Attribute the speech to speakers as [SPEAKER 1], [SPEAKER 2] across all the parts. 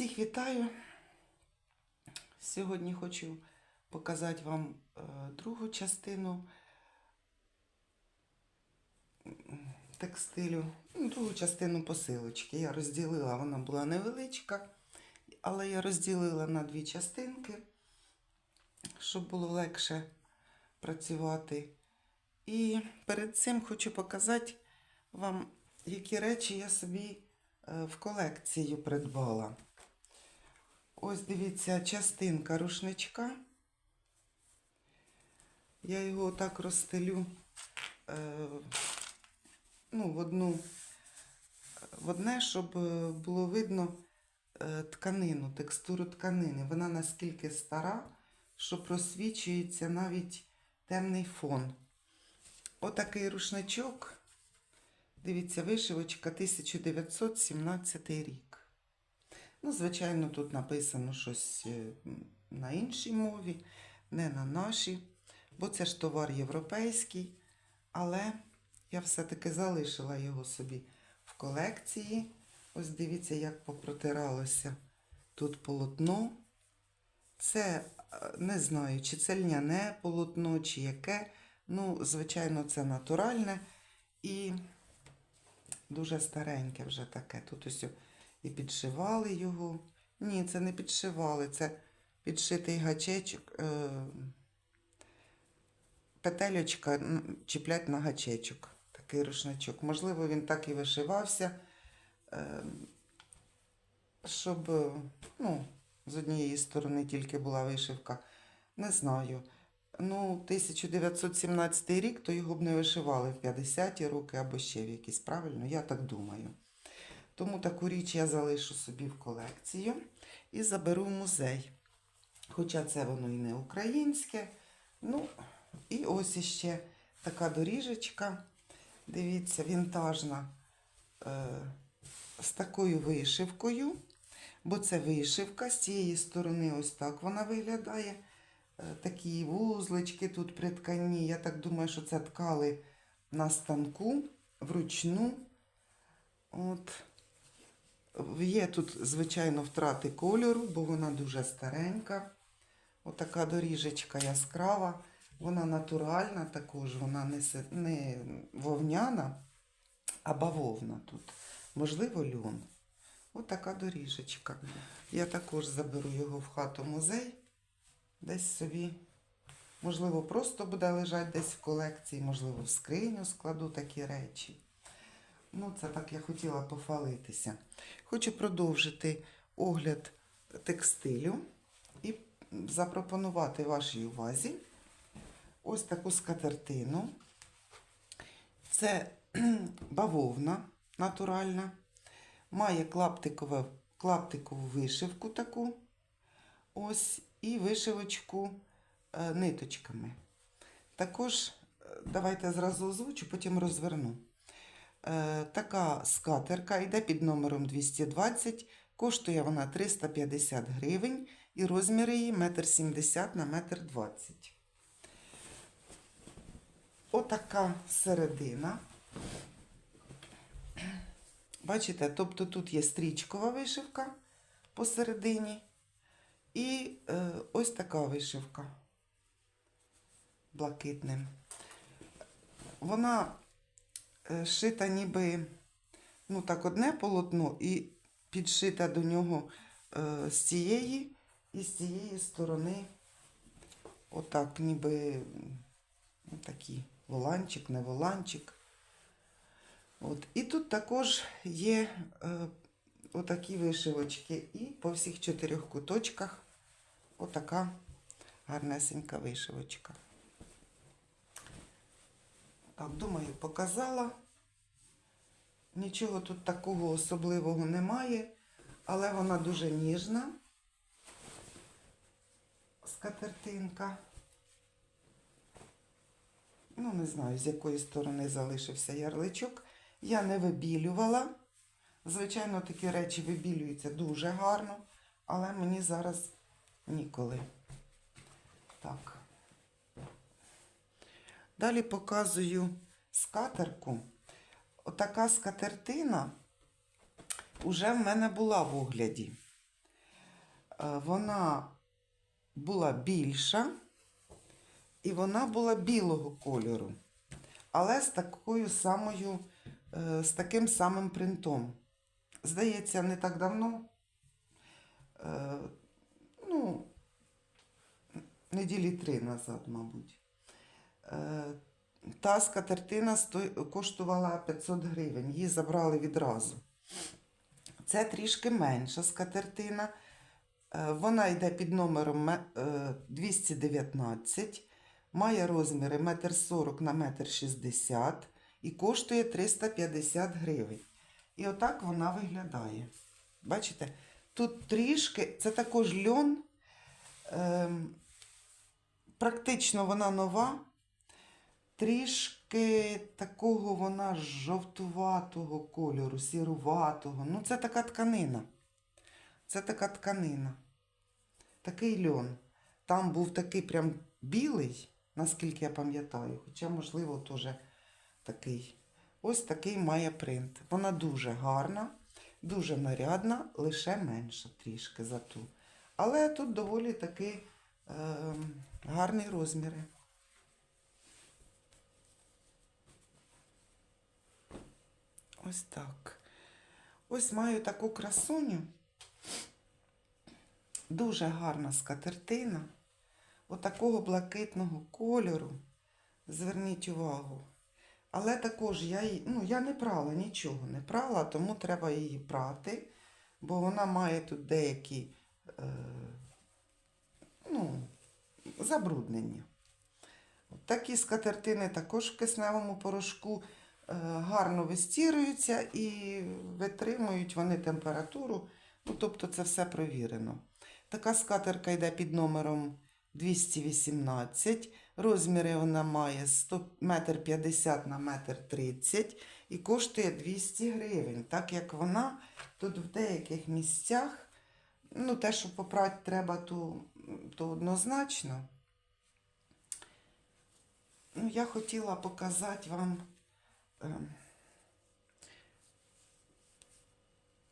[SPEAKER 1] Всіх вітаю. Сьогодні хочу показати вам е, другу частину текстилю, ну, другу частину посилочки. Я розділила, вона була невеличка, але я розділила на дві частинки, щоб було легше працювати. І перед цим хочу показати вам, які речі я собі е, в колекцію придбала. Ось дивіться, частинка рушничка. Я його так розстелю е, ну, в, одну, в одне, щоб е, було видно е, тканину, текстуру тканини. Вона наскільки стара, що просвічується навіть темний фон. Отакий рушничок. Дивіться, вишивочка 1917 рік. Ну, звичайно, тут написано щось е, на іншій мові, не на нашій, бо це ж товар європейський. Але я все-таки залишила його собі в колекції. Ось дивіться, як попротиралося тут полотно. Це е, не знаю, чи це льняне полотно, чи яке. Ну, звичайно, це натуральне і дуже стареньке вже таке. Тут ось і підшивали його. Ні, це не підшивали, це підшитий гачечок. Е, петельочка чіплять на гачечок. Такий рушничок. Можливо, він так і вишивався, е, щоб е, ну, з однієї сторони тільки була вишивка. Не знаю. Ну, 1917 рік, то його б не вишивали в 50-ті роки або ще в якісь, правильно? Я так думаю. Тому таку річ я залишу собі в колекцію і заберу в музей. Хоча це воно і не українське. Ну, і ось іще така доріжечка. Дивіться, вінтажна е, з такою вишивкою. Бо це вишивка, з цієї сторони ось так вона виглядає. Е, Такі вузлички тут приткані. Я так думаю, що це ткали на станку вручну. От. Є тут, звичайно, втрати кольору, бо вона дуже старенька. Отака доріжечка яскрава. Вона натуральна також, вона не, не вовняна, а бавовна тут. Можливо, льон. Отака доріжечка. Я також заберу його в хату музей. Десь собі. Можливо, просто буде лежати десь в колекції, можливо, в скриню складу такі речі. Ну, це так я хотіла похвалитися. Хочу продовжити огляд текстилю і запропонувати вашій увазі ось таку скатертину. Це бавовна натуральна, має клаптикове, клаптикову вишивку таку. Ось і вишивочку е, ниточками. Також е, давайте зразу озвучу, потім розверну. Е, така скатерка йде під номером 220, коштує вона 350 гривень і розмір її 1,70 на 1,20 м. Отака середина. Бачите, тобто тут є стрічкова вишивка посередині. І е, ось така вишивка блакитним. Вона шита ніби ну так, одне полотно і підшита до нього е, з цієї і з цієї сторони, отак, ніби ну, такий воланчик, не воланчик. От. І тут також є е, отакі вишивочки. І по всіх чотирьох куточках отака гарнесенька вишивочка. Так, думаю, показала. Нічого тут такого особливого немає, але вона дуже ніжна. Скатертинка. Ну, не знаю, з якої сторони залишився ярличок. Я не вибілювала. Звичайно, такі речі вибілюються дуже гарно, але мені зараз ніколи. Так. Далі показую скатерку. Отака скатертина вже в мене була в огляді. Е, Вона була більша, і вона була білого кольору, але з такою самою, е, з таким самим принтом. Здається, не так давно, е, ну, неділі три назад, мабуть. Е, Та скатертина коштувала 500 гривень, її забрали відразу. Це трішки менша скатертина. Е, Вона йде під номером е, 219, має розміри 1,40 на 1,60 м і коштує 350 гривень. І отак вона виглядає. Бачите? Тут трішки, це також льон. Ем, практично вона нова. Трішки такого вона жовтуватого кольору, сіруватого. Ну, це така тканина. Це така тканина. Такий льон. Там був такий прям білий, наскільки я пам'ятаю, хоча, можливо, теж такий. Ось такий має принт. Вона дуже гарна, дуже нарядна, лише менша трішки за ту. Але тут доволі таки е, гарні розміри. Ось так. Ось маю таку красуню. Дуже гарна скатертина. Отакого блакитного кольору. Зверніть увагу. Але також я ну, я не прала нічого, не прала, тому треба її прати, бо вона має тут деякі е, ну, забруднення. Такі скатертини також в кисневому порошку гарно вистіруються і витримують вони температуру. Ну, тобто це все провірено. Така скатерка йде під номером 218. Розміри вона має 100 метр 50 на метр 30 і коштує 200 гривень. Так як вона тут в деяких місцях, ну те, що попрати треба, то, то однозначно. Ну, я хотіла показати вам. Ем,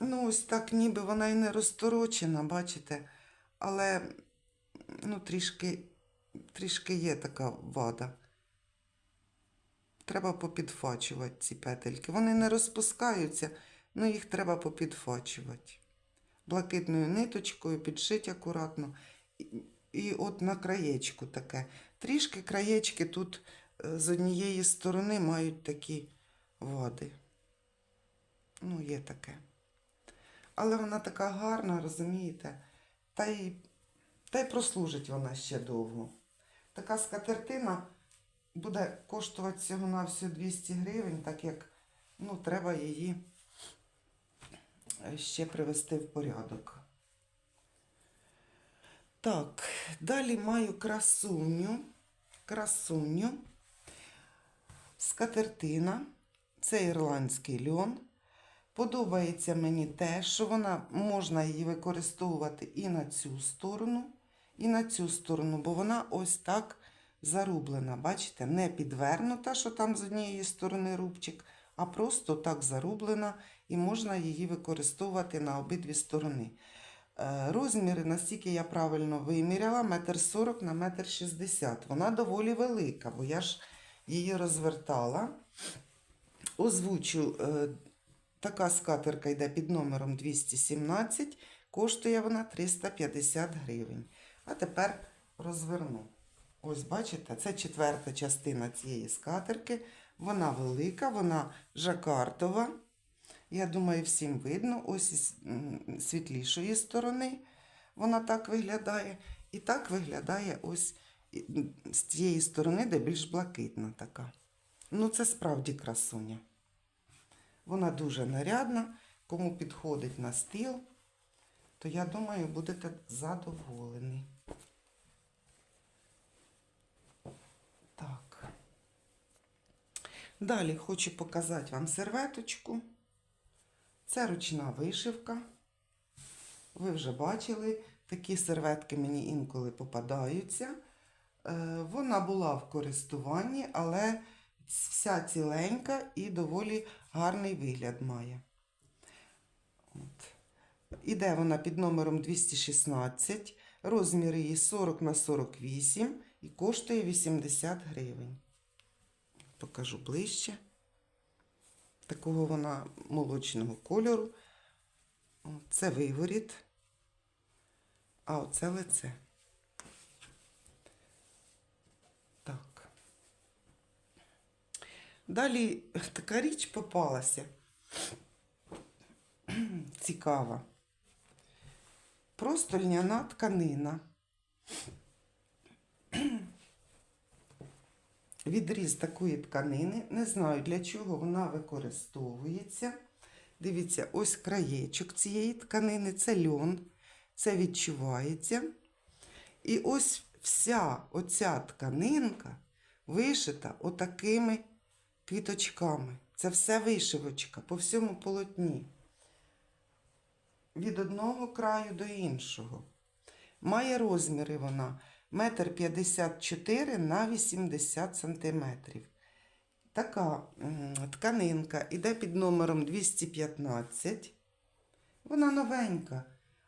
[SPEAKER 1] Ну, ось так, ніби вона і не розторочена, бачите, але ну, трішки, трішки є така вада. Треба попідфачувати ці петельки. Вони не розпускаються, ну їх треба попідфачувати. Блакитною ниточкою підшить акуратно. І, і от на краєчку таке. Трішки краєчки тут е, з однієї сторони мають такі вади. Ну, є таке. Але вона така гарна, розумієте? Та й, та й прослужить вона ще довго. Така скатертина буде коштувати всього на всього 200 гривень, так як ну, треба її е, ще привести в порядок. Так, далі маю красуню. Красуню. Скатертина. Це ірландський льон. Подобається мені те, що вона можна її використовувати і на цю сторону, і на цю сторону, бо вона ось так зарублена. Бачите, не підвернута, що там з однієї сторони рубчик, а просто так зарублена, і можна її використовувати на обидві сторони. Е, Розміри, настільки я правильно виміряла, 1,40 на 1,60 м. Вона доволі велика, бо я ж її розвертала. Озвучу, е, така скатерка йде під номером 217, коштує вона 350 гривень. А тепер розверну. Ось бачите, це четверта частина цієї скатерки. Вона велика, вона жакартова. Я думаю, всім видно. Ось із світлішої сторони вона так виглядає. І так виглядає ось з тієї сторони, де більш блакитна така. Ну, це справді красуня. Вона дуже нарядна. Кому підходить на стіл, то я думаю, будете задоволені. Так. Далі хочу показати вам серветочку. Це ручна вишивка. Ви вже бачили, такі серветки мені інколи попадаються. Е, Вона була в користуванні, але вся ціленька і доволі гарний вигляд має. От. Іде вона під номером 216, розмір її 40 на 48 і коштує 80 гривень. Покажу ближче. Такого вона молочного кольору. Це виворіт, а оце лице. Так. Далі така річ попалася. Цікава. Просто льняна тканина. Відріз такої тканини. Не знаю, для чого вона використовується. Дивіться, ось краєчок цієї тканини, це льон, це відчувається. І ось вся оця тканинка вишита отакими квіточками. Це все вишивочка по всьому полотні. Від одного краю до іншого. Має розміри вона 1,54 на 80 сантиметрів. Така тканинка іде під номером 215. Вона новенька,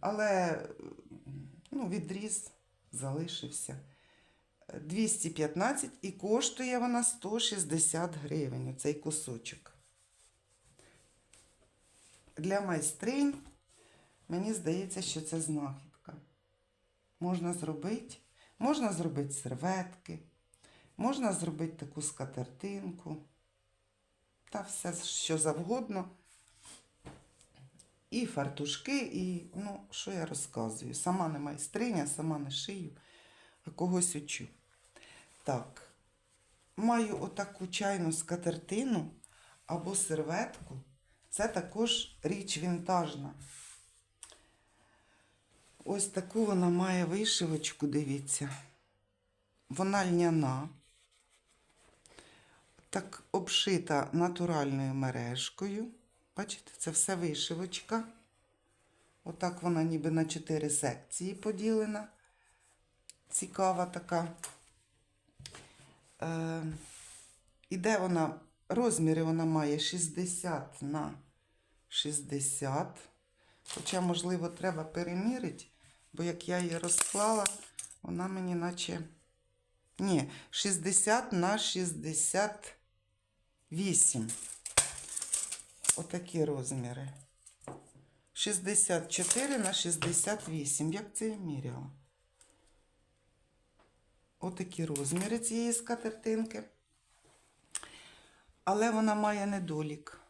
[SPEAKER 1] але ну, відріз залишився. 215 і коштує вона 160 гривень, оцей кусочок. Для майстринь, мені здається, що це знахідка. Можна зробити, можна зробити серветки, можна зробити таку скатертинку та все, що завгодно. І фартушки, і, ну, що я розказую? Сама не майстриня, сама не шию, а когось учу. Так, маю отаку чайну скатертину або серветку. Це також річ вінтажна. Ось таку вона має вишивочку, дивіться. Вона льняна. Так обшита натуральною мережкою. Бачите, це все вишивочка. Отак вона ніби на чотири секції поділена. Цікава така. Е, іде вона, розміри вона має 60 на 60. Хоча, можливо, треба перемірити, бо як я її розклала, вона мені наче. Ні, 60 на 68. Отакі розміри. 64 на 68. Як це я міряла? Отакі розміри цієї скатертинки. Але вона має недолік.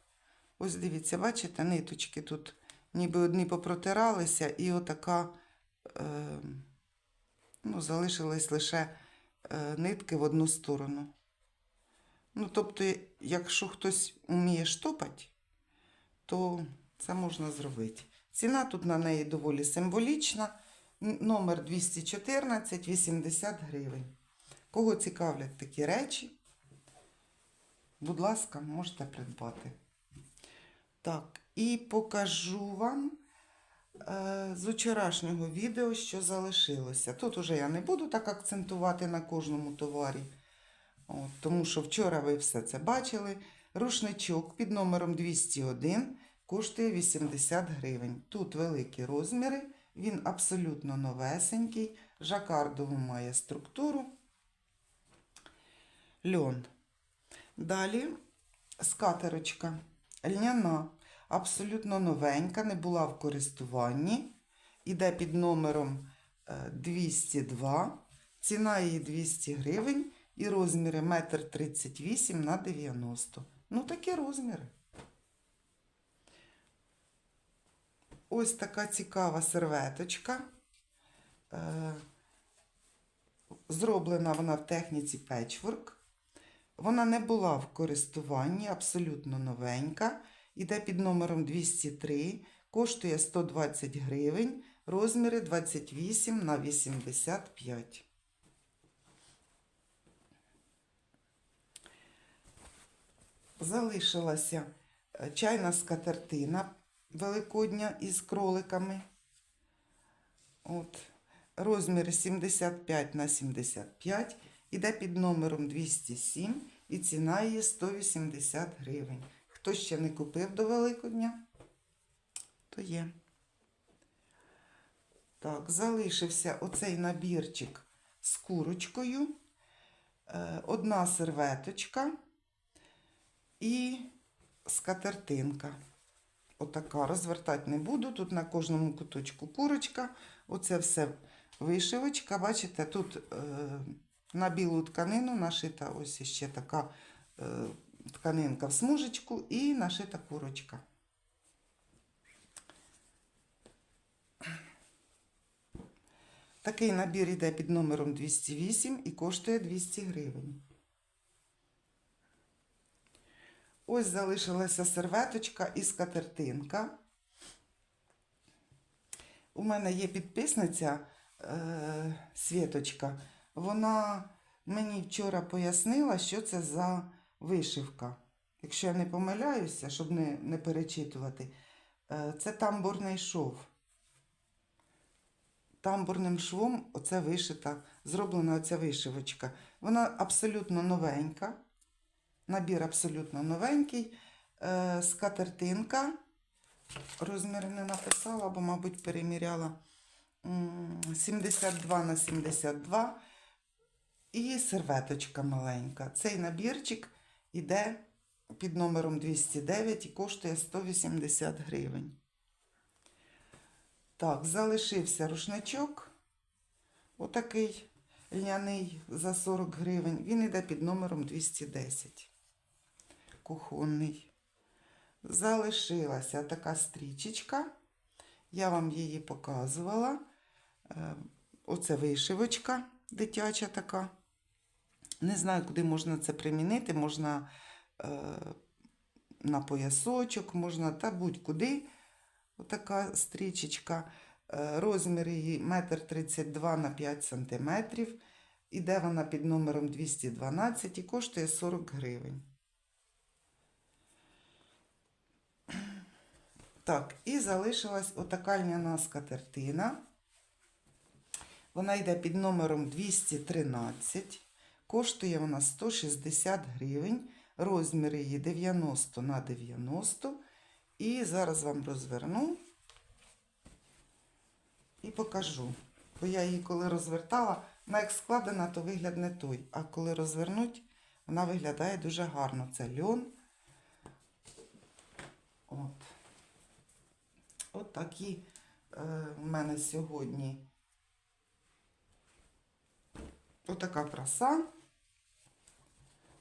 [SPEAKER 1] Ось дивіться, бачите, ниточки тут ніби одні попротиралися, і отака, е, ну, залишились лише е, нитки в одну сторону. Ну, тобто, якщо хтось вміє штопати, то це можна зробити. Ціна тут на неї доволі символічна. Номер 214, 80 гривень. Кого цікавлять такі речі, будь ласка, можете придбати. Так, і покажу вам е, з вчорашнього відео, що залишилося. Тут уже я не буду так акцентувати на кожному товарі, от, тому що вчора ви все це бачили. Рушничок під номером 201 коштує 80 гривень. Тут великі розміри, він абсолютно новесенький, жакардову має структуру. Льон. Далі скатерочка льняна, абсолютно новенька, не була в користуванні. Іде під номером е, 202. Ціна її 200 гривень і розміри 1,38 на 90. Ну, такі розміри. Ось така цікава серветочка. Е, Зроблена вона в техніці печворк. Вона не була в користуванні, абсолютно новенька. Іде під номером 203, коштує 120 гривень, розміри 28 на 85. Залишилася е, чайна скатертина великодня із кроликами. От. Розмір 75 на 75. Іде під номером 207 і ціна її 180 гривень. Хто ще не купив до Великодня, то є. Так, залишився оцей набірчик з курочкою, е, одна серветочка і скатертинка. Отака. Розвертати не буду. Тут на кожному куточку курочка. Оце все вишивочка. Бачите, тут е, на білу тканину нашита ось ще така е, тканинка в смужечку і нашита курочка. Такий набір йде під номером 208 і коштує 200 гривень. Ось залишилася серветочка і скатертинка. У мене є підписниця е, Світочка. Вона мені вчора пояснила, що це за вишивка. Якщо я не помиляюся, щоб не, не перечитувати, е, це тамбурний шов. Тамбурним швом оце вишита, зроблена оця вишивочка. Вона абсолютно новенька. Набір абсолютно новенький. Е, скатертинка. Розмір не написала, бо, мабуть, переміряла. 72 на 72. І серветочка маленька. Цей набірчик іде під номером 209 і коштує 180 гривень. Так, залишився рушничок. Отакий льняний за 40 гривень. Він йде під номером 210. Кухонний. Залишилася така стрічечка. Я вам її показувала. Е, Оце вишивочка дитяча така. Не знаю, куди можна це примінити. Можна е, на поясочок, можна та будь-куди. Отака стрічечка. Е, Розмір її 1,32 на 5 см. Іде вона під номером 212 і коштує 40 гривень. Так, і залишилась отака льняна скатертина. Вона йде під номером 213. Коштує вона 160 гривень. Розмір її 90 на 90. І зараз вам розверну і покажу. Бо я її коли розвертала, вона як складена, то вигляд не той. А коли розвернуть, вона виглядає дуже гарно. Це льон. От. От такі е, в мене сьогодні. Отака краса.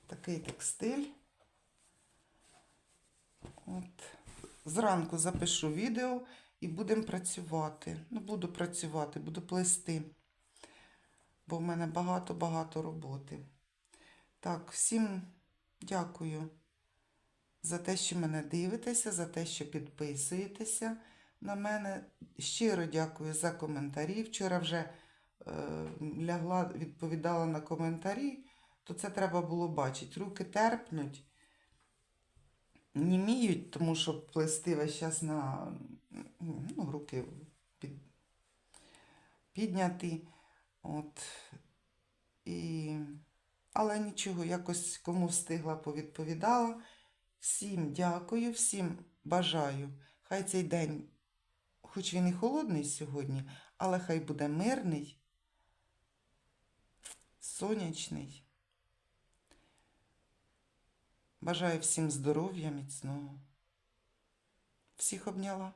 [SPEAKER 1] Такий текстиль. От. Зранку запишу відео і будемо працювати. Ну, буду працювати, буду плести. Бо в мене багато-багато роботи. Так, всім дякую за те, що мене дивитеся, за те, що підписуєтеся на мене. Щиро дякую за коментарі. Вчора вже е, лягла, відповідала на коментарі, то це треба було бачити. Руки терпнуть, німіють, тому що плести весь час на ну, руки під, підняті. От. І... Але нічого, якось кому встигла, повідповідала. Всім дякую, всім бажаю. Хай цей день, хоч він і холодний сьогодні, але хай буде мирний, сонячний. Бажаю всім здоров'я міцного. Всіх обняла.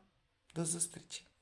[SPEAKER 1] До зустрічі!